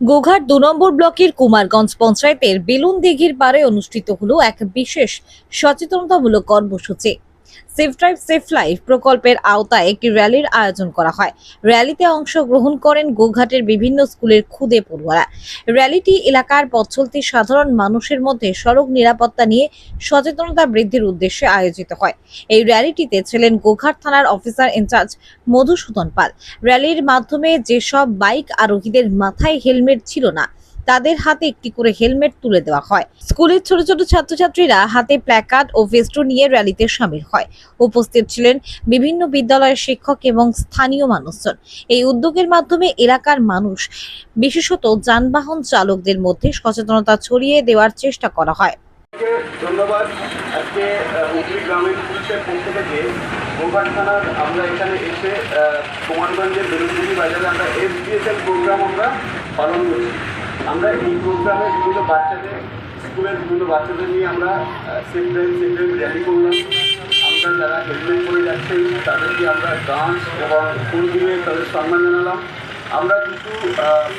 গোঘাট দু নম্বর ব্লকের কুমারগঞ্জ পঞ্চায়েতের বেলুন দিঘির পাড়ে অনুষ্ঠিত হলো এক বিশেষ সচেতনতামূলক কর্মসূচি। সেফ ড্রাইভ সেফ লাইফ প্রকল্পের আওতায় একটি র্যালির আয়োজন করা হয়। র্যালিতে অংশগ্রহণ করেন গোঘাটের বিভিন্ন স্কুলের খুদে পড়ুয়ারা। র্যালিটি এলাকার পথ চলতি সাধারণ মানুষের মধ্যে সড়ক নিরাপত্তা নিয়ে সচেতনতা বৃদ্ধির উদ্দেশ্যে আয়োজিত হয়। এই র্যালিটিতে ছিলেন গোঘাট থানার officer in charge Madhusudan Pal. র্যালির মাধ্যমে যেসব বাইক আরোহীদের মাথায় হেলমেট ছিল না তাদের হাতে একটি করে হেলমেট তুলে দেওয়া হয়। স্কুলের ছোট ছোট ছাত্রছাত্রীরা হাতে প্ল্যাকার্ড ও ভেস্টু নিয়ে র্যালিতে সামিল হয়। উপস্থিত ছিলেন বিভিন্ন বিদ্যালয়ের শিক্ষক এবং স্থানীয় মানুষজন। এই উদ্যোগের মাধ্যমে এলাকার মানুষ, বিশেষত যানবাহন চালকদের মধ্যে সচেতনতা ছড়িয়ে দেওয়ার চেষ্টা করা হয়। ধন্যবাদ। আজকে হুগলি গ্রামীণ পুলিশের পক্ষ থেকে গোঘাট থানার আমরা এখানে এসে কুমারগঞ্জের বেলুগুড়ি বাজারে আমরা এসবিএসএল প্রোগ্রাম আমরা পালন করছি। আমরা এই প্রোগ্রামে বিভিন্ন বাচ্চাদের স্কুলের বিভিন্ন বাচ্চাদের নিয়ে আমরা সেফ ড্রাইভ র্যালি করলাম। আমরা যারা হেলমেট পরে যাচ্ছেন তাদেরকে আমরা ডান্স এবং ফুল দিয়ে তাদের সম্মান জানালাম। আমরা কিছু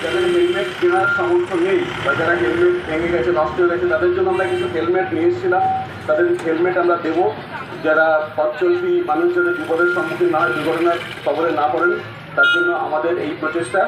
যাদের হেলমেট কেনার সামর্থ্য নেই বা যারা হেলমেট ভেঙে গেছে, নষ্ট হয়ে গেছে, তাদের জন্য আমরা কিছু হেলমেট নিয়ে এসেছিলাম। তাদের হেলমেট আমরা দেবো। যারা পথ চলতি মানুষ যাতে বিপদের সম্মুখীন না হয়, দুর্ঘটনার খবরে না পড়েন তার জন্য আমাদের এই প্রচেষ্টা।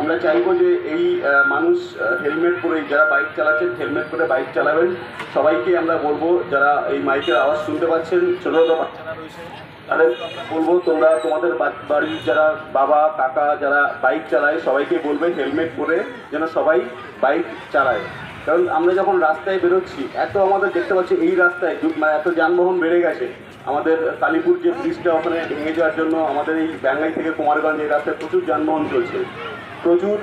আমরা চাইব যে এই মানুষ হেলমেট পরে যারা বাইক চালাচ্ছেন, হেলমেট পরে বাইক চালাবেন। সবাইকে আমরা বলব, যারা এই মাইকের আওয়াজ শুনতে পাচ্ছেন, ছোটো ছোটো বাচ্চারা রয়েছে, তাদের বলব, তোমরা তোমাদের বাড়ির যারা বাবা, কাকা যারা বাইক চালায়, সবাইকে বলবে, হেলমেট পরে যেন সবাই বাইক চালায়। কারণ আমরা যখন রাস্তায় বেরোচ্ছি, এত আমাদের দেখতে পাচ্ছি এই রাস্তায় মানে এত যানবাহন বেড়ে গেছে। আমাদের কালীপুর যে ব্রিজটা ওখানে ভেঙে যাওয়ার জন্য আমাদের এই ব্যাঙ্গাই থেকে কুমারগঞ্জ এই রাস্তায় প্রচুর যানবাহন চলছে। প্রচুর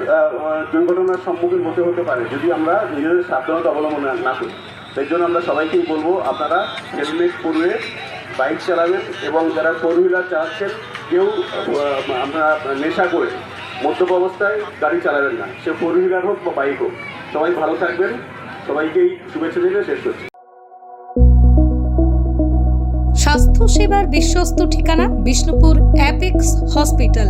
দুর্ঘটনার সম্মুখীন হতে হতে পারে যদি আমরা নিজেদের সাবধানতা অবলম্বন না- করি। সেই জন্য আমরা সবাইকেই বলব, আপনারা হেলমেট পরে বাইক চালাবেন এবং যারা ফোর হুইলার চালাচ্ছেন, কেউ আপনারা নেশা করে মদ্যপ অবস্থায় গাড়ি চালাবেন না। সে ফোর হুইলার হোক বা বাইক হোক। সবাই ভালো থাকবেন। সবাইকেই শুভেচ্ছা দিলে শেষ করছি। স্বাস্থ্য সেবার বিশ্বস্ত ঠিকানা বিষ্ণুপুর অ্যাপেক্স হসপিটাল